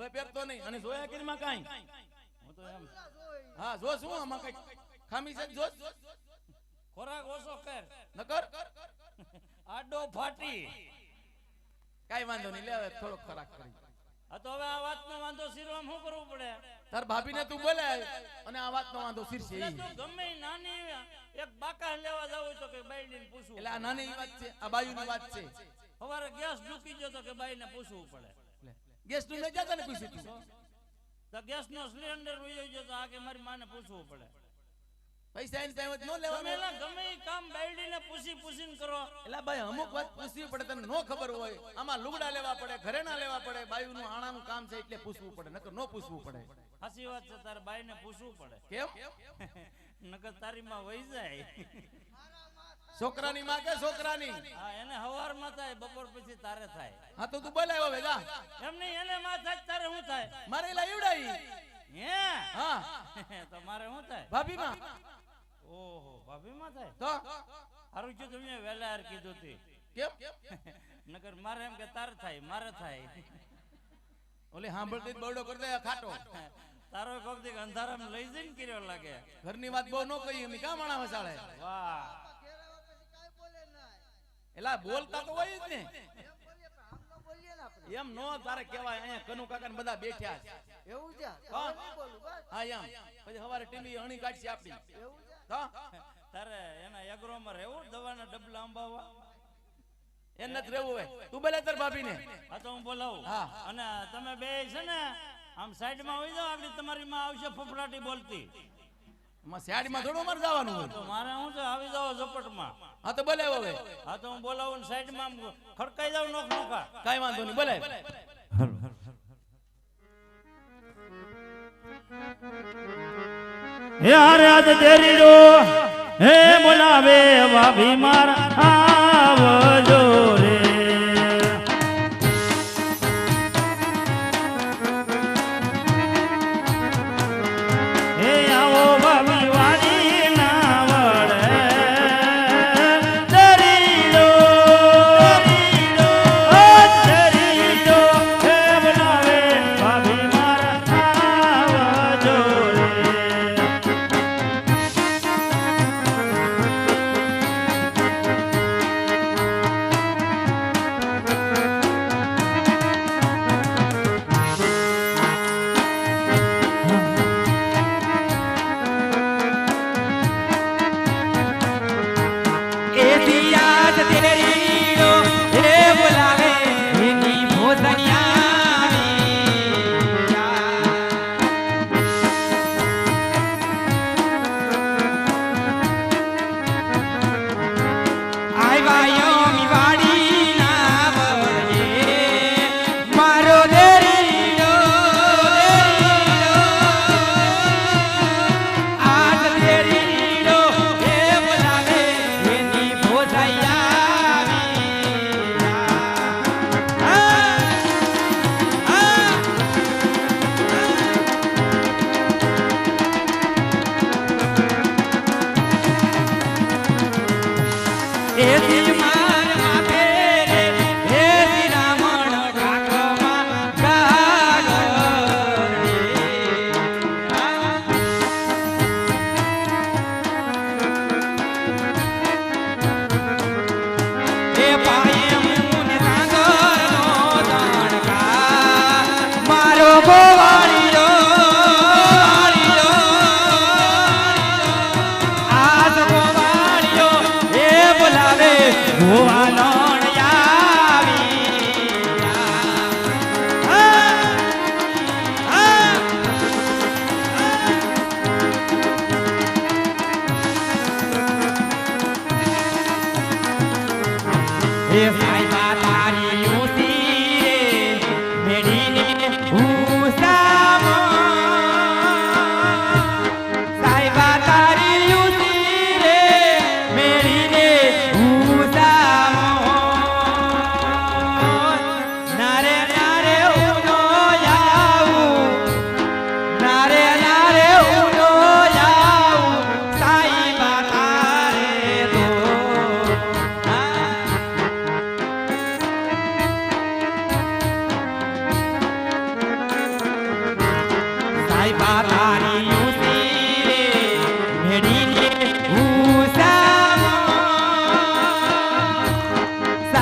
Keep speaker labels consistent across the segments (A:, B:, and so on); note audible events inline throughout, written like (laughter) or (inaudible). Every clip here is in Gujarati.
A: હવે પહેરતો નહીં. અને જોયા કિરમાં કાંઈ?
B: હું તો એમ
A: હા જો શું? આમાં કઈ ખામી છે? જો
B: ખોરાક ઓછો કર.
A: નકર?
B: આડો ફાટી.
A: કાઈ વાંધો નહીં. લે હવે થોડો ખોરાક કરી.
B: આ તો હવે આ વાતનો વાંધો શીરવામાં શું કરવું પડે?
A: તાર ભાભીને તું બોલે અને આ વાતનો વાંધો શીરશે
B: એટલે ગમે નાની એક બાકા લેવા જાવ તો કે બાઈને પૂછવું
A: એટલે આ નાની વાત છે આ બાયુની વાત છે.
B: સવારે ગેસ ઢૂકી ગયો તો કે બાઈને પૂછવું પડે.
A: ગેસ તું ન જાતા ને પૂછ્યું તું?
B: તો ગેસ નો સિલિન્ડર વયો ગયો તો આ કે મારી માને પૂછવું પડે.
A: પૈસા એને ટાઈમ ન
B: તમે
A: લેવાનો
B: એલા ગમે ઈ કામ બેલડીને પૂછી પૂછીને કરો.
A: એટલે ભાઈ અમુક વાત પૂછવી પડે તને નો ખબર હોય. આમાં લુગડા લેવા પડે ઘરેણા લેવા પડે બાયુનું આણાનું કામ છે એટલે પૂછવું પડે નકર નો પૂછવું પડે.
B: હાસી વાત છે તારે બાઈને પૂછવું પડે.
A: કેમ?
B: નકર તારી માં વહી જાય.
A: છોકરાની માં કે છોકરાની?
B: હા એને હવારમાં થાય બપોર પછી તારે થાય.
A: હા તો તું બોલાયો ભેગા
B: એમ નહીં એને માં થાય તારે શું થાય?
A: મારે એલા
B: હે?
A: હા. (laughs)
B: તો મારે શું થાય?
A: ભાભી માં
B: ઓહો ભાભી માં થાય?
A: તો?
B: હારું કીધું તમે વેલા હાર કીધું તી.
A: કેમ? (laughs)
B: નકર મારે એમ કે તારે થાય મારે થાય.
A: ઓલી સાંભળતી જ બરડો કરી દે ખાટો. (laughs)
B: તારો કોક દી અંધારામાં લઈ જઈને કર્યો લાગે.
A: ઘરની વાત બહુ ન કહી અમે કા માણા વસાળે
B: વાહ.
A: એલા બોલતા તો હોય જ ને. એમ નો તારે કહેવાય અહીંયા કનુ કાકા બધા બેઠ્યા છે.
C: એવું છે?
A: હા. હા એમ. પછી સવારે ટીમી અણી કાઢશે આપણી.
C: એવું છે?
B: તારે એના એગ્રોમાં રહેવું દવાના ડબલા અંબાવા?
A: એમ નથી રહેવું હોય તું બોલે તાર ભાભી ને
B: આ તો હું બોલાવું.
A: હા.
B: અને તમે બે છે ને આમ સાઈડમાં હોય જાવ આગળ તમારી માં આવશે ફફડાટી બોલતી.
A: સાઈડમાં થોડું મારે જવાનું હોય.
B: તો મારે શું છે આવી જાવ ઝપટ ઝપટમાં.
A: હા તો બોલાવો હવે.
B: હા તો હું બોલાવો ને સાઈડમાં ખડકાઈ જાવ નોક નોકા
A: કાઈ વાંધો નહીં બોલે
B: હે આજ તેરી રો હે બોલાવે ભાભી મારા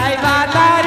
D: સાહેબા તારી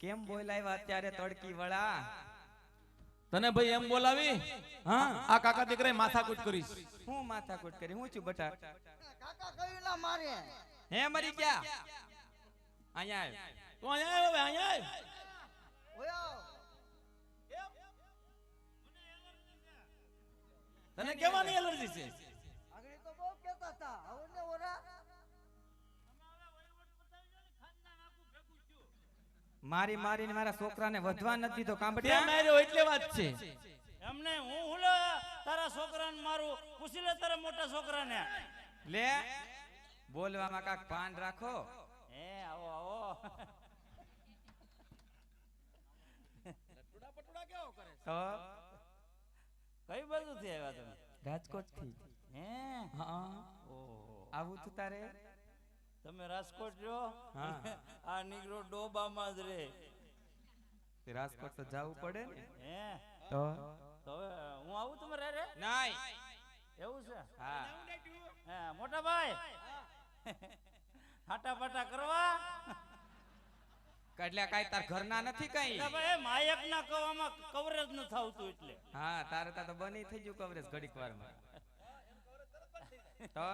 D: કેમ બોલાવ્યા અત્યારે તડકી વળા
E: તને ભાઈ એમ બોલાવી
D: હા
E: આ કાકા દીકરાએ માથાકૂટ કરીશ.
D: હું માથાકૂટ કરી હું છું બટા.
A: કાકા કયું ના મારે?
D: હે મરી ગયા? અહીંયા આવ.
E: તું અહીંયા આવ હવે અહીંયા આવ.
A: ઓયો
E: તને કેવાની એલર્જી છે?
A: આગળ તો બહુ કહેતા હતા.
D: મારી મારીને મારા છોકરાને વધવા નથી દીધો કાંબડિયા
E: માર્યો? એટલે વાત છે.
B: એમને હું હુલો તારા છોકરાને મારું પૂછી લે તારા મોટા છોકરાને.
D: લે બોલવામાં કાક ભાન રાખો.
B: એ આવો આવો.
D: તો?
B: કઈ બાજુ થી આવ્યા તમે?
D: રાજકોટથી
B: હે?
D: હા.
B: ઓહો.
D: આવું તું તારે?
B: તમે રાજકોટ જો?
D: હા. (laughs)
B: આ નીકળો ડોબામાં જ રે.
D: રાજકોટ તો જવું પડે ને?
B: હે?
D: તો?
B: તો હવે હું આવું તમારે રે?
D: નાઈ
B: એવું છે?
D: હા.
B: હે મોટા ભાઈ. હાટા પાટા કરવા?
D: એટલે કાઈ તાર ઘરના નથી કઈ?
B: એ માયક ના કવામાં કવરેજ ન થાવતું એટલે.
D: હા તારે તા તો બની થઈ ગયું કવરેજ ઘડીક વારમાં. તો?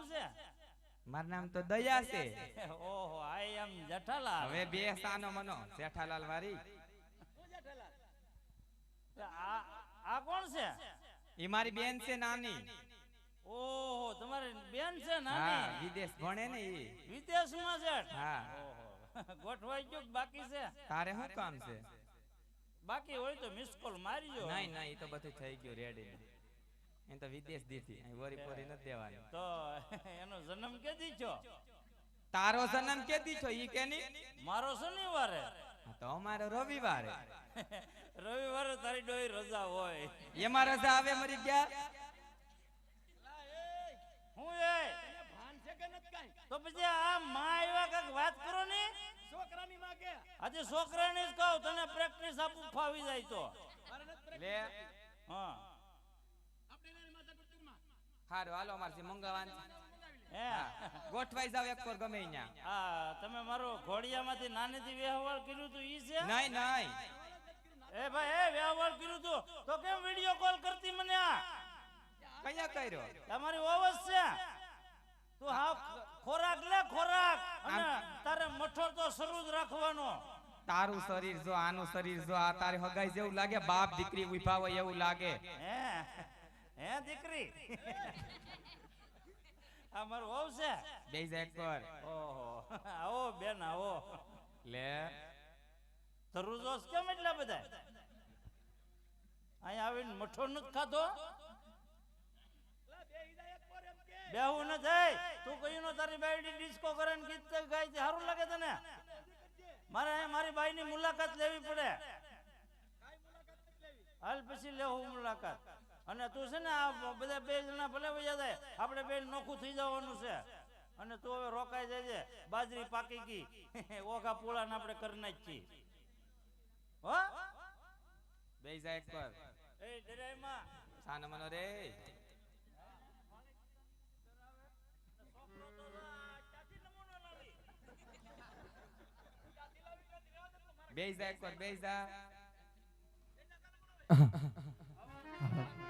B: શું છે?
D: મારું નામ તો દયા છે.
B: ઓહો આઈ એમ જઠાલાલ.
D: હવે બે સાનો મનો જેઠાલાલ વારી.
B: આ આ કોણ છે?
D: એ મારી બેન છે નાની.
B: ઓહો તમારી બેન છે
D: હા
B: નાની
D: વિદેશ ભણે ને ઈ.
B: વિદેશમાં છે?
D: હા.
B: ઓહો ગોઠવાઈ ગયું બાકી છે?
D: તારે શું કામ છે?
B: બાકી હોય તો મિસ કોલ મારજો
D: નહીં નહીં એ તો બધું થઈ ગયું રેડી એ તો વિદેશ દીધી અહીં વરી પોરી નથી દેવાની.
B: તો એનો જન્મ કેદી છો
D: તારો જન્મ કેદી છો ઈ કે ની
B: મારો શનિવારે.
D: તો અમારો રવિવારે.
B: રવિવારે તારી ડોઈ રજા હોય.
D: એમાં રજા આવે મરી ગયા?
B: હું એ? તો પછી આ માં આવ્યા કંઈક વાત કરો ને? આજે છોકરાને જ કહું તને પ્રેક્ટિસ આપું ફાવી જાય તો.
D: લે.
B: હા.
D: હારું હાલો અમારથી મંગાવાન.
B: હે?
D: ગોઠવાઈ જાવ એક પર ગમે અહીંયા
B: હા તમે મારો ઘોડિયામાંથી નાનેથી વ્યવહાર કર્યું તું ઈ છે?
D: નહીં નહીં
B: એ ભાઈ એ વ્યવહાર કર્યું તું. તો કેમ વિડિયો કોલ કરતી મને આ?
D: કયા કર્યો?
B: તમારી ઓવસ છે. તું હાવ ખોરાક લે ખોરાક. અને તારે મઠો તો શરૂ જ રાખવાનો.
D: તારું શરીર જો આનું શરીર જો આ તારે હગાઈ જેવું લાગે બાપ દીકરી ઊભા હોય એવું લાગે.
B: હે? હે દીકરી? આ મારું વહુ છે?
D: બે જા પર.
B: ઓહો. આવો બેન આવો.
D: લે.
B: તરુજોસ કેમ એટલા બધા? અહીંયા આવીને મઠો નથી ખાધો? બેહું ન થાય. તું કયું નો તારી બાયડી ડિસ્કો કરે ને ગીત ગાય સારું લાગે તને? મારે મારી બાઈની મુલાકાત લેવી પડે. હાલ પછી લેવું મુલાકાત. અને તું છે ને આ બધા બે જણા ભલે વયા જાય આપણે બે નોખું થઈ જવાનું છે. અને તું હવે રોકાઈ જજે બાજરી પાકી ગઈ. (laughs) ઓઘા પૂળાને આપણે કરી નાખી હો?
E: બે જા એક પર
B: એ ડરાઈમાં
E: સાનો મનો રે.
B: તો
E: એક
D: વાર પર બે (laughs)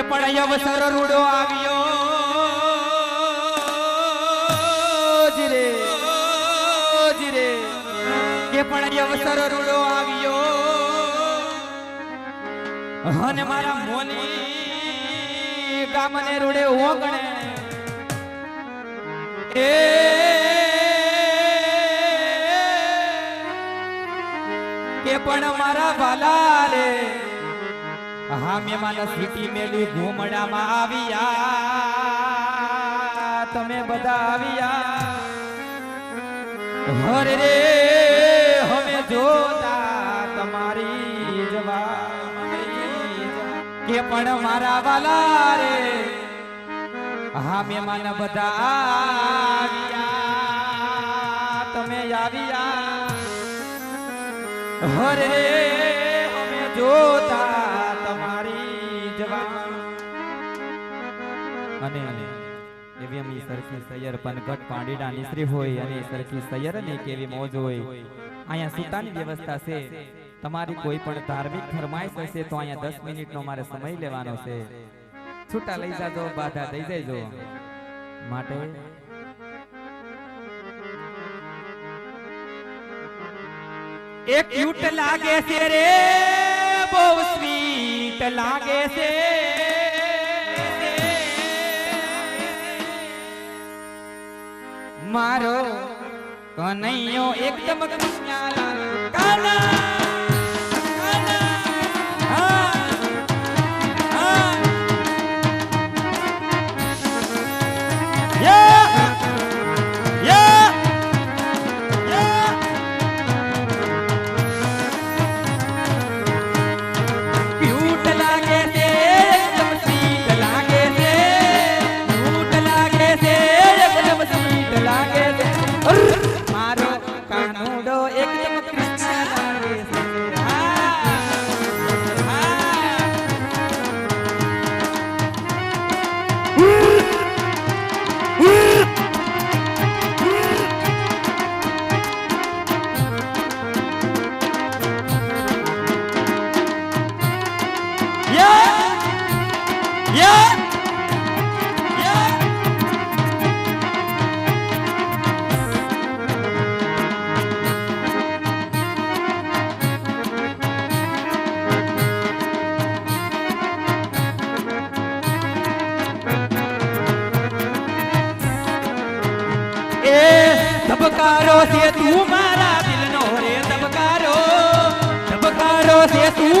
D: કે પણ અવસર રૂડો આવ્યો. જીરે જીરે કે પણ અવસર રૂડો આવ્યો. અને મારા મોની ગામને રૂડે ઓગણે એ કે પણ મારા વાલા રે હા મેં મારા સિટી મેલી ઘૂમડામાં આવ્યા. તમે બધા આવ્યા. હરે રે હવે જોતા તમારી જવા કે પણ મારા વાલા રે, હા મેં બધા આવ્યા. તમે આવ્યા. હરે અમે જોતા સરખી સૈયર પનઘટ પાંડીડા નિસરી હોય અને સરખી સૈયર ને કેવી મોજ હોય. અહીંયા સુતાની વ્યવસ્થા છે. તમારી કોઈ પણ ધાર્મિક ફરમાઈશ હશે તો અહીંયા દસ મિનિટનો મારે સમય લેવાનો છે. છૂટા લઈ જાજો, બાધા દઈ દેજો. માટે એક ક્યુટ લાગે છે રે, બહુ સ્વીટ લાગે છે. મારો. કનૈયો એકદમ કૃષ્ણ કાના! ધબકારો છે તું મારા દિલનો રે ધબકારો ધબકારો છે તું